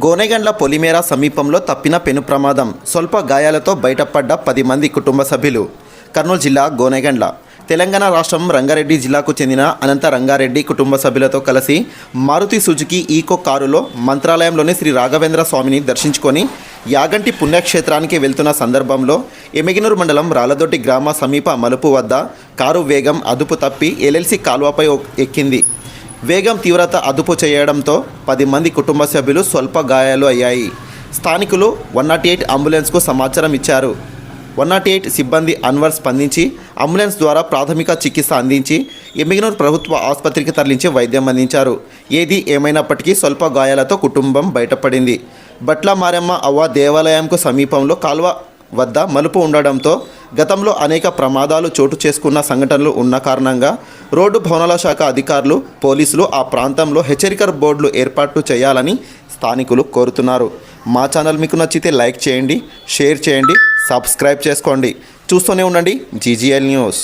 గోనెగండ్ల పొలిమేర సమీపంలో తప్పిన పెను ప్రమాదం. స్వల్ప గాయాలతో బయటపడ్డ పది మంది కుటుంబ సభ్యులు. కర్నూలు జిల్లా గోనెగండ్ల. తెలంగాణ రాష్ట్రం రంగారెడ్డి జిల్లాకు చెందిన అనంత రంగారెడ్డి కుటుంబ సభ్యులతో కలిసి మారుతి సుజుకి ఈకో కారులో మంత్రాలయంలోని శ్రీ రాఘవేంద్ర స్వామిని దర్శించుకొని యాగంటి పుణ్యక్షేత్రానికి వెళ్తున్న సందర్భంలో ఎమిగినూరు మండలం రాలదొడ్డి గ్రామ సమీప మలుపు వద్ద కారు వేగం అదుపు తప్పి ఎల్ఎల్సి కాలువపై ఎక్కింది. వేగం తీవ్రత అదుపు చేయడంతో పది మంది కుటుంబ సభ్యులు స్వల్ప గాయాలు అయ్యాయి. స్థానికులు వన్ నాట్ ఎయిట్ అంబులెన్స్కు సమాచారం ఇచ్చారు. వన్ నాట్ ఎయిట్ సిబ్బంది అన్వర్ స్పందించి అంబులెన్స్ ద్వారా ప్రాథమిక చికిత్స అందించి ఎమ్మిగనూరు ప్రభుత్వ ఆసుపత్రికి తరలించి వైద్యం అందించారు. ఏది ఏమైనప్పటికీ స్వల్ప గాయాలతో కుటుంబం బయటపడింది. బట్ల మారమ్మ అవ్వ దేవాలయంకు సమీపంలో కాల్వ వద్ద మలుపు ఉండడంతో గతంలో అనేక ప్రమాదాలు చోటు చేసుకున్న సంఘటనలు ఉన్న కారణంగా రోడ్డు భవనాల శాఖ అధికారులు పోలీసులు ఆ ప్రాంతంలో హెచ్చరిక బోర్డులు ఏర్పాటు చేయాలని స్థానికులు కోరుతున్నారు. మా ఛానల్ మీకు నచ్చితే లైక్ చేయండి షేర్ చేయండి సబ్స్క్రైబ్ చేసుకోండి. చూస్తూనే ఉండండి జీజీఎల్ న్యూస్.